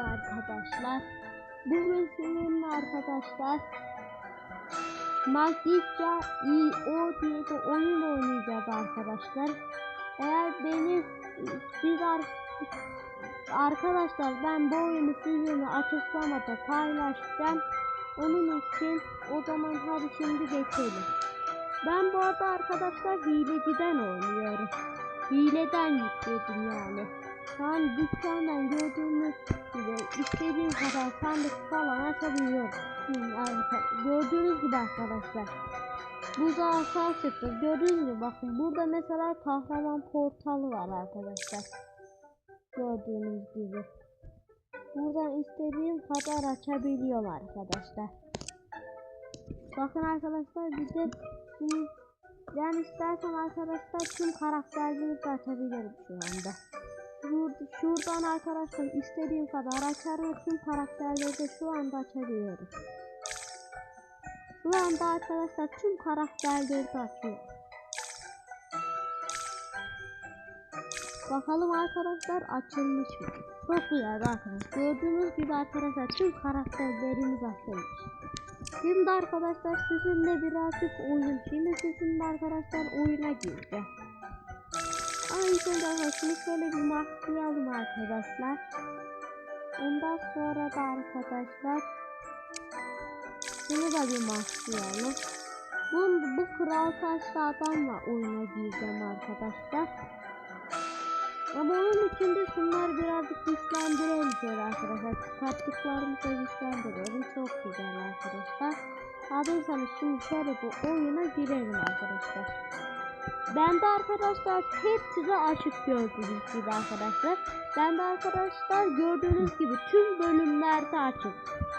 arkadaşlar. Bugün sizinle arkadaşlar Magicka EO diye bir oyun oynayacağız arkadaşlar. Eğer beni siz ar arkadaşlar ben bu oyunu sizinle açıklamada paylaşacağım. Onun için o zaman hadi şimdi geçelim. Ben bu arada arkadaşlar hileciden oynuyorum. Hileden yükledim yani. Şu an dükkandan gördüğünüz gibi istediğim kadar sandık falan açabiliyorum. Yani gördüğünüz gibi arkadaşlar. Burada aşağı çıktı. Gördüğünüz gibi bakın burada mesela kahraman portalı var arkadaşlar. Gördüğünüz gibi. Buradan istediğim kadar açabiliyorum arkadaşlar. Bakın arkadaşlar bir de ben istersen arkadaşlar tüm karakterleri de açabilirim şu anda. Şur- Şuradan arkadaşlar istediğim kadar açarım tüm karakterleri de şu anda açabiliyorum. Şu anda arkadaşlar tüm karakterleri de açıyorum. Bakalım arkadaşlar açılmış mı? Çok güzel arkadaşlar. Gördüğünüz gibi arkadaşlar tüm karakterlerimiz açılmış. Şimdi arkadaşlar sizinle birazcık oyun. Şimdi sizinle arkadaşlar oyuna gireceğim. Önce arkadaşlar şöyle bir maxlayalım arkadaşlar. Ondan sonra da arkadaşlar bunu da bir maxlayalım. Bu, bu kral saçlı adamla oyuna gireceğim arkadaşlar. Ama onun için de şunları birazcık güçlendirelim şöyle arkadaşlar. Çıkarttıklarımızı güçlendirelim. Çok güzel arkadaşlar. Hazırsanız şimdi şöyle bu oyuna girelim arkadaşlar. Ben de arkadaşlar hepsi de açık gördüğünüz gibi arkadaşlar. Ben de arkadaşlar gördüğünüz gibi tüm bölümlerde açık.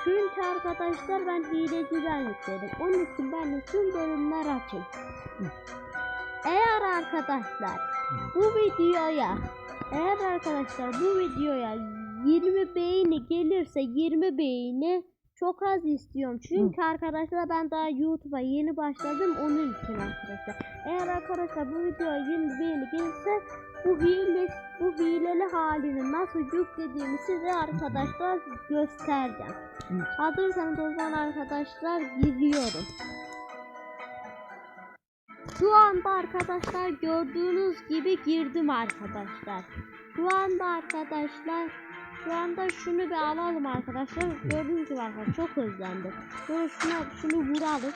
Çünkü arkadaşlar ben hileciden yükledim. Onun için ben de tüm bölümler açık. Eğer arkadaşlar bu videoya eğer arkadaşlar bu videoya 20 beğeni gelirse 20 beğeni çok az istiyorum. Çünkü arkadaşlar ben daha YouTube'a yeni başladım onun için arkadaşlar. Eğer arkadaşlar bu videoya 20 beğeni gelirse bu hile bu hileli halini nasıl yüklediğimi size arkadaşlar göstereceğim. Hazırsanız o zaman arkadaşlar giriyorum. Şu anda arkadaşlar gördüğünüz gibi girdim arkadaşlar. Şu anda arkadaşlar şu anda şunu bir alalım arkadaşlar. Gördüğünüz gibi arkadaşlar çok hızlandı. Şöyle şuna, şunu vuralım.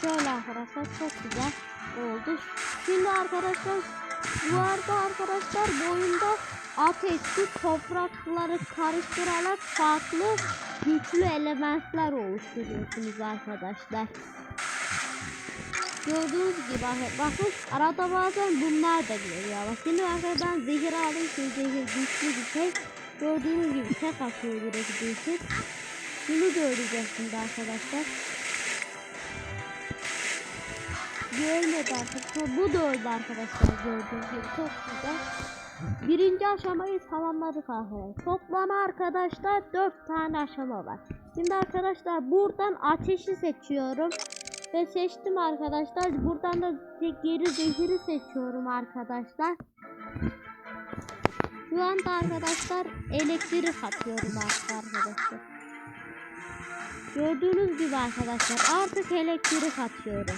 Şöyle arkadaşlar çok güzel oldu. Şimdi arkadaşlar bu arada arkadaşlar bu oyunda ateşli toprakları karıştırarak farklı güçlü elementler oluşturuyorsunuz arkadaşlar. Gördüğünüz gibi bakın, bakın arada bazen bunlar da geliyor. Bak şimdi arkadaşlar ben zehir aldım. Şimdi zehir güçlü bir şey. Gördüğünüz gibi tek atıyor direkt zehir. Bunu göreceğiz şimdi arkadaşlar. Görmedi arkadaşlar. Bu da öldü arkadaşlar gördüğünüz gibi. Çok güzel. Birinci aşamayı tamamladık arkadaşlar. Toplam arkadaşlar 4 tane aşama var. Şimdi arkadaşlar buradan ateşi seçiyorum. Ve seçtim arkadaşlar. Buradan da geri zehiri seçiyorum arkadaşlar. Şu anda arkadaşlar elektrik atıyorum arkadaşlar. Gördüğünüz gibi arkadaşlar artık elektrik atıyorum.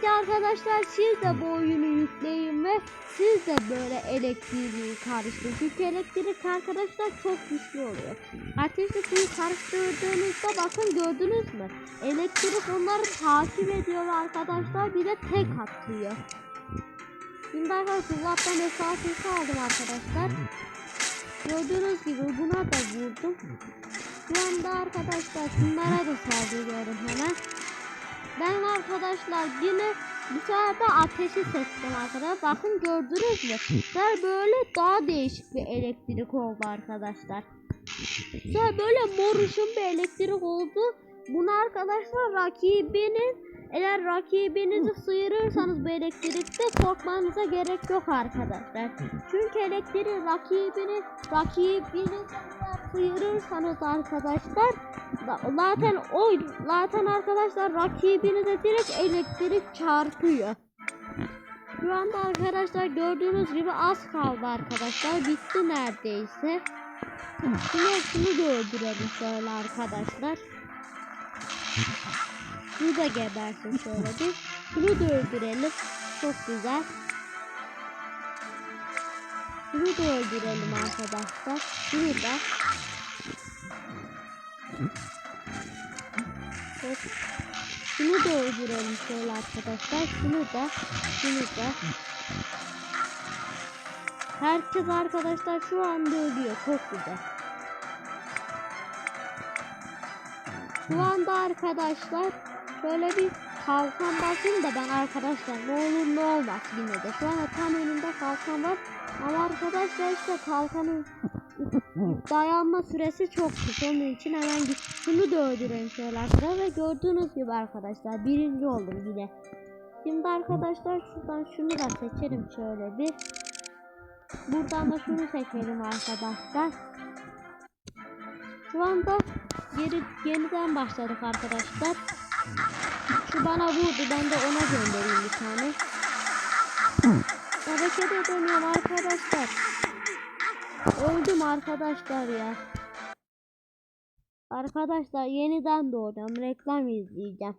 Bence arkadaşlar siz de bu oyunu yükleyin ve siz de böyle elektriği karıştırın. Çünkü elektrik arkadaşlar çok güçlü oluyor. Ateşle suyu karıştırdığınızda bakın gördünüz mü? Elektrik onları takip ediyor arkadaşlar bir de tek atıyor. Şimdi arkadaşlar uzaktan mesafesi aldım arkadaşlar. Gördüğünüz gibi buna da vurdum. Şu anda arkadaşlar şunlara da saldırıyorum hemen. Ben arkadaşlar yine bu sefer ateşi seçtim arkadaşlar. Bakın gördünüz mü? Ben böyle daha değişik bir elektrik oldu arkadaşlar. Sonra böyle moruşun bir elektrik oldu. Bunu arkadaşlar rakibinin eğer rakibinizi sıyırırsanız bu elektrikte korkmanıza gerek yok arkadaşlar. Çünkü elektriği rakibini rakibini sıyırırsanız arkadaşlar zaten o zaten arkadaşlar rakibinize direkt elektrik çarpıyor. Şu anda arkadaşlar gördüğünüz gibi az kaldı arkadaşlar. Bitti neredeyse. Şunu, şunu da öldürelim şöyle arkadaşlar. Şunu da gebersin şöyle bir. Da öldürelim. Çok güzel. Şunu da öldürelim arkadaşlar. Şunu da. Hop. Şunu da öldürelim şöyle arkadaşlar. Şunu da. Şunu da. Herkes arkadaşlar şu anda ölüyor. Çok güzel. Şu anda arkadaşlar şöyle bir kalkan basayım da ben arkadaşlar ne olur ne olmaz yine de. Şu anda tam önümde kalkan var. Ama arkadaşlar işte kalkanın dayanma süresi çok kısa. Onun için hemen git. Şunu da öldürelim şöyle. Ve gördüğünüz gibi arkadaşlar birinci oldum yine. Şimdi arkadaşlar şuradan şunu da seçelim şöyle bir. Buradan da şunu seçelim arkadaşlar. Şu anda geri, yeniden başladık arkadaşlar. Şu bana vurdu ben de ona göndereyim bir tane. Hareket edemiyorum arkadaşlar. Öldüm arkadaşlar ya. Arkadaşlar yeniden doğacağım. Reklam izleyeceğim.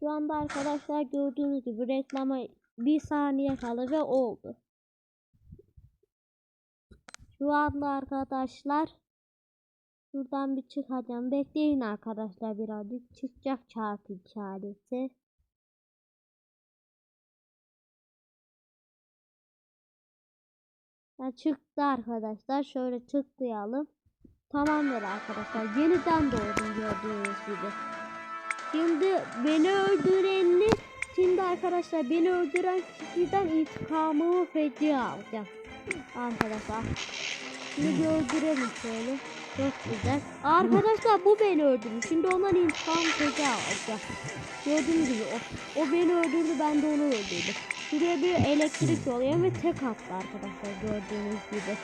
Şu anda arkadaşlar gördüğünüz gibi reklama bir saniye kaldı ve oldu. Şu anda arkadaşlar şuradan bir çıkacağım. Bekleyin arkadaşlar birazcık çıkacak çarpı işareti. Ha, çıktı arkadaşlar. Şöyle tıklayalım. Tamamdır arkadaşlar. Yeniden doğdum gördüğünüz gibi. Şimdi beni öldürenini şimdi arkadaşlar beni öldüren kişiden intikamımı feci alacağım. Arkadaşlar. Şimdi öldürelim şöyle. Çok güzel. Arkadaşlar bu beni öldürdü. Şimdi ondan intikam feci alacağım. Gördüğünüz gibi o, o beni öldürdü ben de onu öldürdüm. Şuraya bir elektrik oluyor ve tek attı arkadaşlar gördüğünüz gibi.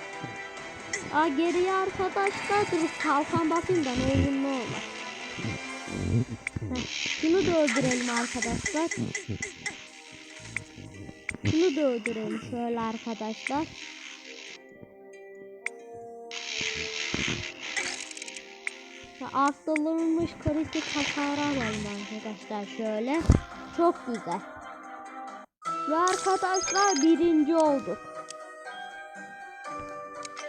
Aa geriye arkadaşlar dur kalkan basayım da ne olur. Şunu da öldürelim arkadaşlar. Şunu da öldürelim şöyle arkadaşlar. Arttırılmış kritik hasarı alalım arkadaşlar şöyle. Çok güzel. Ve arkadaşlar birinci olduk.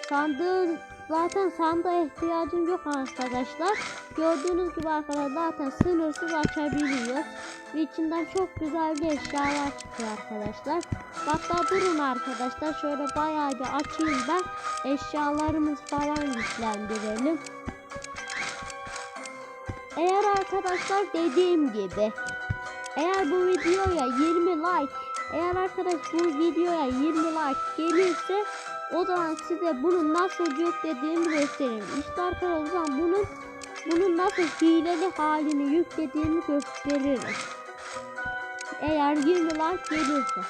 Sandığın zaten sandığa ihtiyacım yok arkadaşlar. Gördüğünüz gibi arkadaşlar zaten sınırsız açabiliyor. Ve içinden çok güzel bir eşyalar çıkıyor arkadaşlar. Hatta durun arkadaşlar şöyle bayağı bir açayım ben. Eşyalarımız falan güçlendirelim. Eğer arkadaşlar dediğim gibi eğer bu videoya 20 like eğer arkadaş bu videoya 20 like gelirse o zaman size bunu nasıl yüklediğimi göstereyim. İşte arkadaşlar bunun bunun nasıl hileli halini yüklediğimi gösteririm. Eğer 20 like gelirse.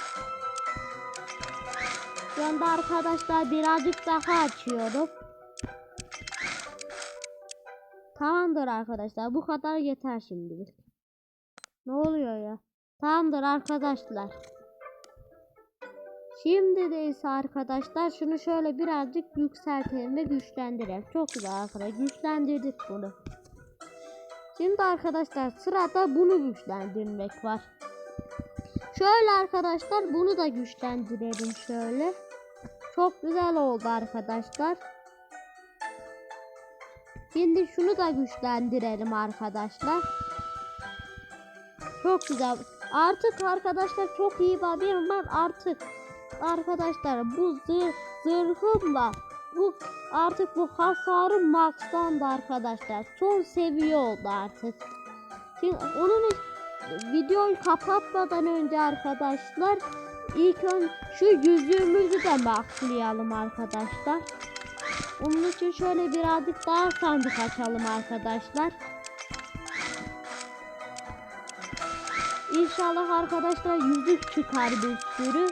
Şu anda arkadaşlar birazcık daha açıyorum. Tamamdır arkadaşlar. Bu kadar yeter şimdilik. Ne oluyor ya? Tamamdır arkadaşlar. Şimdi de ise arkadaşlar şunu şöyle birazcık yükseltelim ve güçlendirelim. Çok güzel arkadaşlar. Güçlendirdik bunu. Şimdi arkadaşlar sırada bunu güçlendirmek var. Şöyle arkadaşlar bunu da güçlendirelim şöyle. Çok güzel oldu arkadaşlar. Şimdi şunu da güçlendirelim arkadaşlar. Çok güzel. Artık arkadaşlar çok iyi bir haberim var. Artık arkadaşlar bu zırh, zırhımla bu artık bu hasarım max'tandı arkadaşlar. Son seviye oldu artık. Şimdi onun videoyu kapatmadan önce arkadaşlar ilk ön şu yüzüğümüzü de maxlayalım arkadaşlar. Onun için şöyle birazcık daha sandık açalım arkadaşlar. İnşallah arkadaşlar yüzük çıkar bir sürü.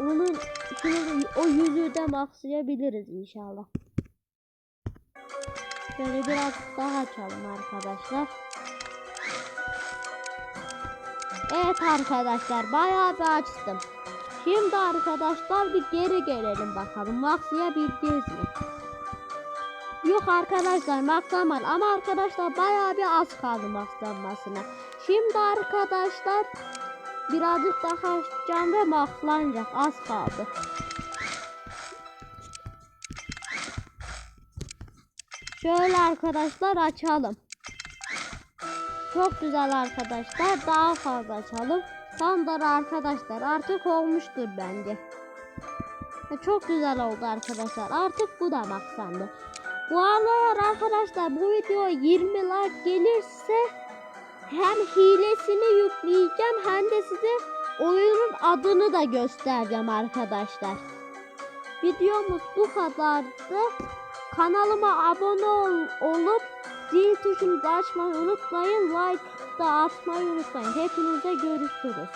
Onun şunu o yüzüğü de maxlayabiliriz inşallah. Şöyle biraz daha açalım arkadaşlar. Evet arkadaşlar bayağı bir açtım. Şimdi arkadaşlar bir geri gelelim bakalım. Max'ya bileceğiz mi? Yok arkadaşlar Max'lanmadı ama arkadaşlar bayağı bir az kaldı Max'lanmasına. Şimdi arkadaşlar birazcık daha açacağım ve Max'lanacak az kaldı. Şöyle arkadaşlar açalım. Çok güzel arkadaşlar. Daha fazla açalım. Tamamdır arkadaşlar. Artık olmuştur bence. Ve Çok güzel oldu arkadaşlar. Artık bu da maksandı. Bu aralar arkadaşlar bu video 20 like gelirse hem hilesini yükleyeceğim hem de size oyunun adını da göstereceğim arkadaşlar. Videomuz bu kadardı. Kanalıma abone ol- olup zil tuşunu da açmayı unutmayın. Like da atmayı unutmayın. Hepinize görüşürüz.